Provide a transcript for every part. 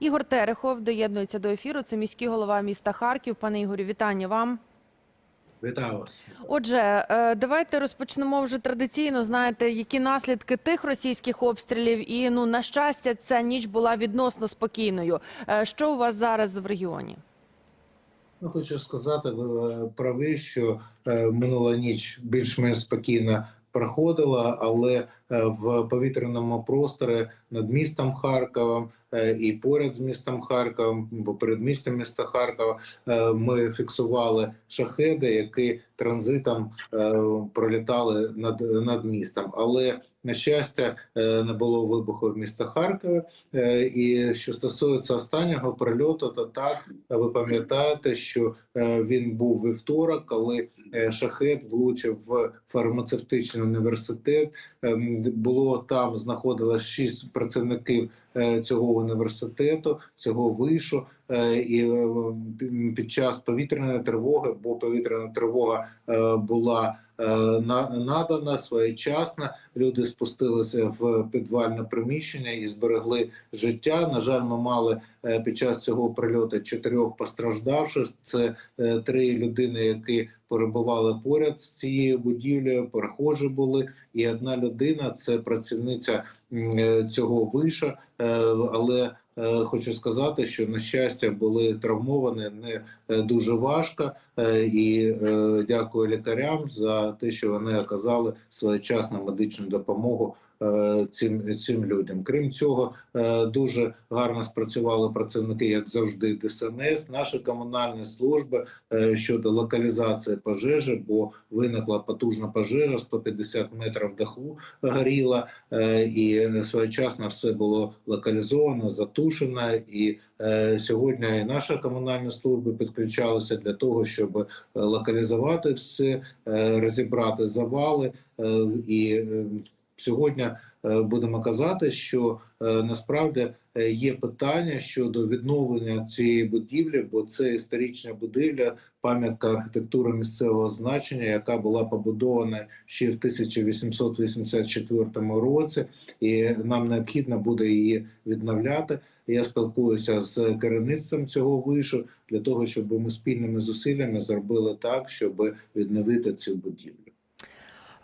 Ігор Терехов доєднується до ефіру. Це міський голова міста Харків. Пане Ігорю, вітання вам. Вітаю вас. Отже, е, давайте розпочнемо вже традиційно. Знаєте, які наслідки тих російських обстрілів, і ну на щастя, ця ніч була відносно спокійною. Е, Що у вас зараз в регіоні? Ну, хочу сказати, ви е, праві, що минула ніч більш-менш спокійно проходила, але в повітряному просторі над містом Харковом і поряд з містом Харковом, бо перед містом міста Харкова е, ми фіксували шахеди, які транзитом е, пролітали над, над містом. Але на щастя е, не було вибуху в міста Харкові. Е, І що стосується останнього прильоту, то так ви пам'ятаєте, що е, він був вівторок, коли е, шахет влучив в фармацевтичний університет. Ем, Було там знаходилось шість працівників е, цього університету, цього вишу. Е, І е, під час повітряної тривоги, бо повітряна тривога е, була е, надана своєчасно. Люди спустилися в підвальне приміщення і зберегли життя. На жаль, ми мали е, під час цього прильоту чотирьох постраждавших. Це е, три людини, які перебували поряд з цією будівлею, перехожі були, і одна людина це працівниця е, цього виша, Е, але е, хочу сказати, що на щастя були травмовані не е, дуже важко, Е, і е, дякую лікарям за те, що вони оказали своєчасну медичну допомогу е, цим, цим людям. Крім цього, е, дуже гарно спрацювали працівники, як завжди, ДСНС, наші комунальні служби е, щодо локалізації пожежі, бо виникла потужна пожежа, 150 метрів даху горіла, е, і своєчасно все було локалізовано, затушено. І е, сьогодні і наші комунальні служби підключалися для того, щоб е, локалізувати все, е, розібрати завали е, і е, сьогодні е, будемо казати, що е, насправді е, є питання щодо відновлення цієї будівлі, бо це історична будівля, пам'ятка архітектури місцевого значення, яка була побудована ще в 1884 році, і нам необхідно буде її відновляти. Я спілкуюся з керівництвом цього вишу для того, щоб ми спільними зусиллями зробили так, щоб відновити цю будівлю.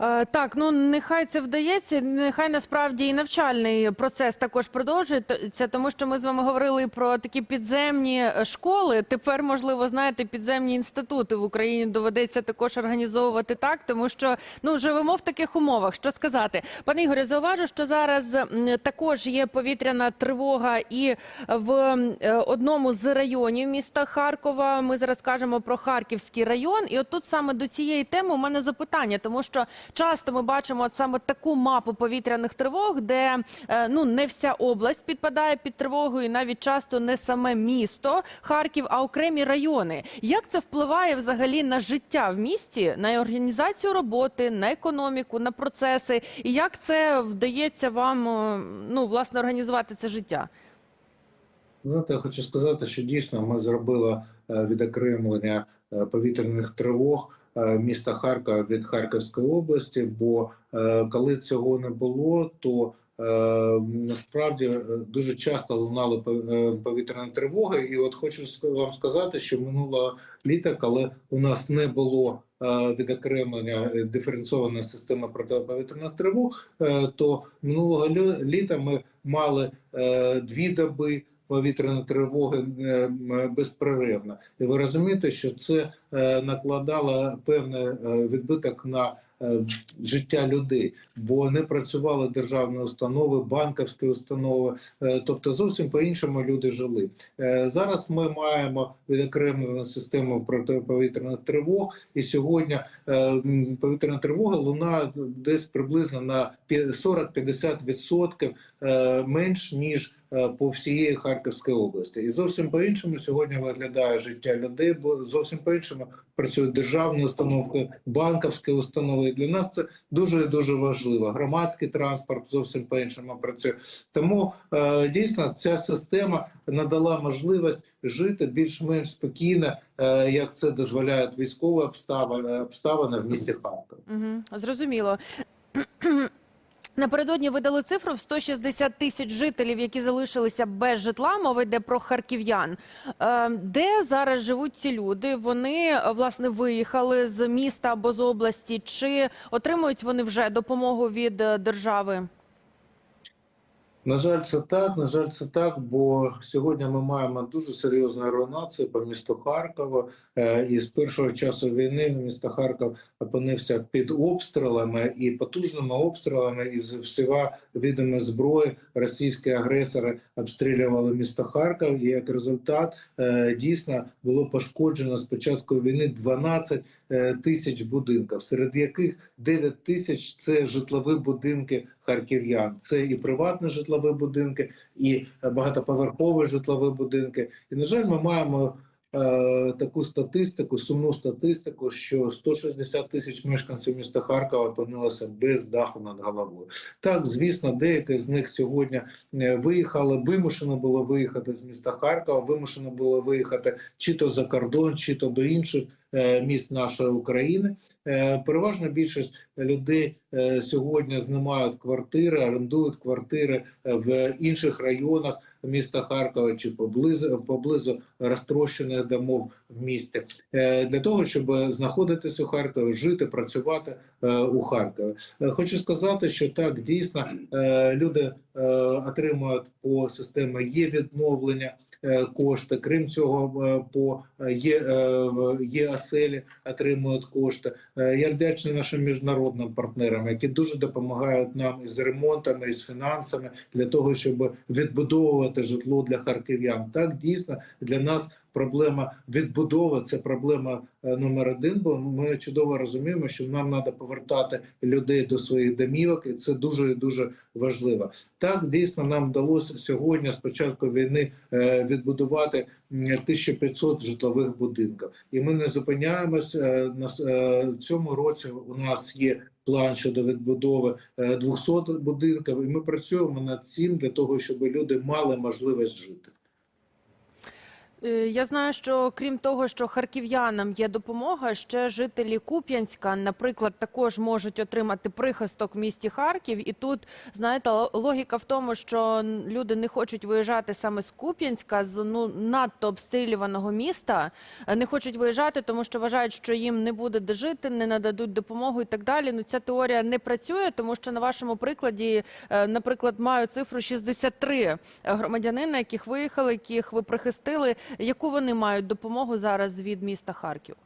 Е, Так, ну нехай це вдається. Нехай насправді і навчальний процес також продовжується, тому що ми з вами говорили про такі підземні е, школи. Тепер, можливо, знаєте, підземні інститути в Україні доведеться також організовувати так, тому що ну живемо в таких умовах. Що сказати, пане Ігорю, зауважу, що зараз також є повітряна тривога і в е, одному з районів міста Харкова. Ми зараз кажемо про Харківський район, і от тут саме до цієї теми у мене запитання, тому що часто ми бачимо от саме таку мапу повітряних тривог, де е, ну не вся область підпадає під тривогу, і навіть часто не саме місто Харків, а окремі райони. Як це впливає взагалі на життя в місті, на організацію роботи, на економіку, на процеси? І як це вдається вам е, ну власне організувати це життя? Знаєте, я хочу сказати, що дійсно ми зробили е, відокремлення повітряних тривог міста Харкова від Харківської області. Бо е, коли цього не було, то е, насправді е, дуже часто лунали пов- е, повітряні тривоги. І от хочу вам сказати, що минулого літа, коли у нас не було е, відокремлення е, диференційованої системи протиповітряних тривог, е, то минулого літа ми мали е, дві доби повітряної тривоги е, безперервно. І ви розумієте, що це е, накладало певний е, відбиток на життя людей, бо не працювали державні установи, банківські установи, тобто зовсім по-іншому люди жили. Зараз ми маємо відокремлену систему протиповітряних тривог, і сьогодні повітряна тривога лунає десь приблизно на пі- 40-50% е, менш ніж по всієї Харківської області. І зовсім по-іншому сьогодні виглядає життя людей, бо зовсім по-іншому працюють державні установки, банківські установи. І для нас це дуже і дуже важливо. Громадський транспорт зовсім по-іншому працює. Тому е, дійсно ця система надала можливість жити більш-менш спокійно, е, як це дозволяють військові обставини, обставини в місті Харкова. Угу, зрозуміло. Напередодні видали цифру в 160 тисяч жителів, які залишилися без житла. Мова йде про харків'ян. Е, Де зараз живуть ці люди? Вони е, власне виїхали з міста або з області. Чи отримують вони вже допомогу від е, держави? На жаль, це так. На жаль, це так. Бо сьогодні ми маємо дуже серйозну руйнацію по місту Харкова. Е, І з першого часу війни місто Харків опинився під обстрілами і потужними обстрілами із всіма видами зброї. Російські агресори обстрілювали місто Харків. І як результат е, дійсно було пошкоджено з початку війни 12 е, тисяч будинків, серед яких 9 тисяч це житлові будинки харків'ян. Це і приватні житлові будинки, і багатоповерхові житлові будинки. І на жаль, ми маємо е, таку статистику, сумну статистику, що 160 тисяч мешканців міста Харкова опинилися без даху над головою. Так, звісно, деякі з них сьогодні е, виїхали, вимушено було виїхати з міста Харкова, вимушено було виїхати чи то за кордон, чи то до інших е, міст нашої України. Е, Переважна більшість людей е, сьогодні знімають квартири, орендують квартири е, в інших районах міста Харкова чи поблизу поблизу розтрощених домов в місті Е, для того, щоб знаходитися у Харкові, жити, працювати е, у Харкові. Е, Хочу сказати, що так дійсно е, люди е, отримують по системі є відновлення. Е, Кошти, крім цього, е, по ЄАСЕЛі е, є отримують кошти. Я вдячний нашим міжнародним партнерам, які дуже допомагають нам із ремонтами, із фінансами для того, щоб відбудовувати житло для харків'ян. Так дійсно для нас проблема відбудови це проблема е, номер один. Бо ми чудово розуміємо, що нам треба повертати людей до своїх домівок, і це дуже дуже важливо. Так дійсно нам вдалося сьогодні, з початку війни, е, відбудувати м, 1500 житлових будинків, і ми не зупиняємось е, на цьому році. У нас є план щодо відбудови е, 200 будинків, і ми працюємо над цим для того, щоб люди мали можливість жити. Е, Я знаю, що крім того, що харків'янам є допомога, ще жителі Куп'янська, наприклад, також можуть отримати прихисток в місті Харків. І тут знаєте, логіка в тому, що люди не хочуть виїжджати саме з Куп'янська, з ну надто обстрілюваного міста. е, Не хочуть виїжджати, тому що вважають, що їм не буде де жити, не нададуть допомогу і так далі. Ну ця теорія не працює, тому що на вашому прикладі, е, наприклад, маю цифру 63 громадянина, яких виїхали, яких ви прихистили. Яку вони мають допомогу зараз від міста Харків?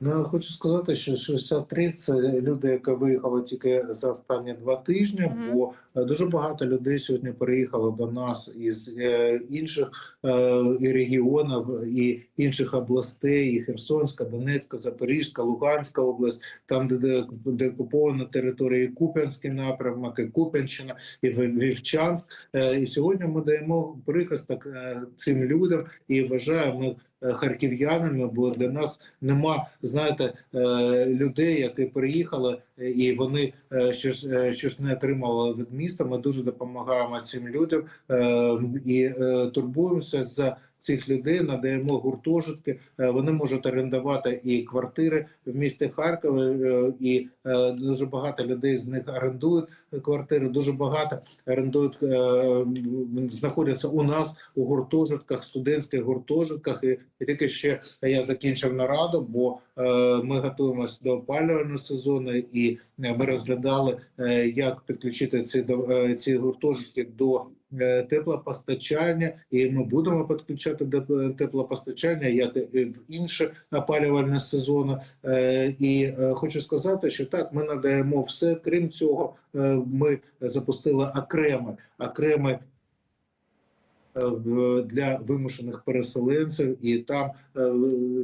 Ну, я хочу сказати, що 63 – це люди, які виїхали тільки за останні два тижні, Мгм. бо е, дуже багато людей сьогодні переїхало до нас із е, інших е, і регіонів, і інших областей, і Херсонська, Донецька, Запорізька, Луганська область, там, де, де, де окупована територія, і Куп'янський напрямок, і Куп'янщина, і Вівчанськ. Е, І сьогодні ми даємо прихисток е, цим людям і вважаємо харків'янами, бо для нас нема, знаєте, е, людей, які приїхали е, і вони е, щось, е, щось не отримали від міста. Ми дуже допомагаємо цим людям е, і е, турбуємося за. Цих людей надаємо гуртожитки. е, Вони можуть орендувати і квартири в місті Харкові, е, і е, дуже багато людей з них орендують квартири. Дуже багато орендують, знаходяться у нас у гуртожитках, студентських гуртожитках. І, тільки ще я закінчив нараду, бо ми готуємося до опалювального сезону, і ми розглядали, як підключити ці ці гуртожитки до. Е, Теплопостачання, і ми будемо підключати до е, теплопостачання як і в інші опалювальні сезони. Е, І хочу сказати, що так ми надаємо все. Крім цього, ми запустили окреме окреме для вимушених переселенців, і там е,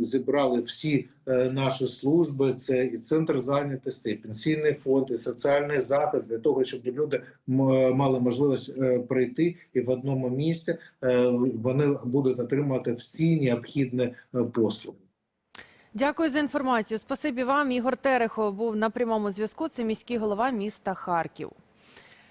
зібрали всі е, наші служби. Це і центр зайнятості, і пенсійний фонд, і соціальний захист для того, щоб люди мали можливість е, прийти і в одному місці е, вони будуть отримувати всі необхідні е, послуги. Дякую за інформацію. Спасибі вам. Ігор Терехов був на прямому зв'язку. Це міський голова міста Харків.